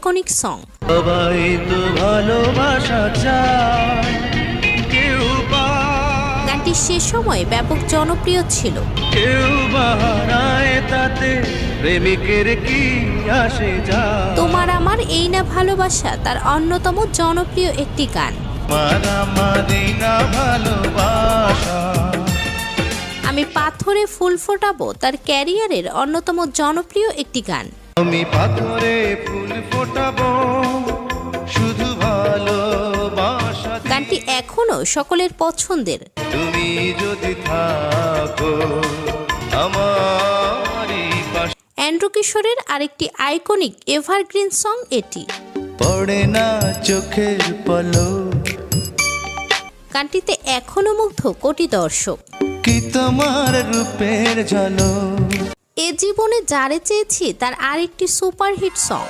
Iconic song গানটি সে সময় ব্যাপক জনপ্রিয় ছিল। তোমার আমার এই না ভালোবাসা তার অন্যতম জনপ্রিয় একটি গান। আমি পাথরে ফুল ফোটাবো তার ক্যারিয়ারের অন্যতম জনপ্রিয় একটি গান। আমি পাথরে ফুল ফোটাবো শুধু ভালোবাসা গানটি এখনও সকলের পছন্দের। তুমি যদি থাকো আমারই পাশে। অ্যান্ড্রু কিশোরের আরেকটি আইকনিক এভারগ্রিন সং এটি। পড়ে না চোখের পলক। গানটিতে এখনও মুগ্ধ কোটি দর্শক। কি তোমার রূপের ঝলক? জীবনে যারে চেয়েছি তার আরেকটি সুপারহিট সং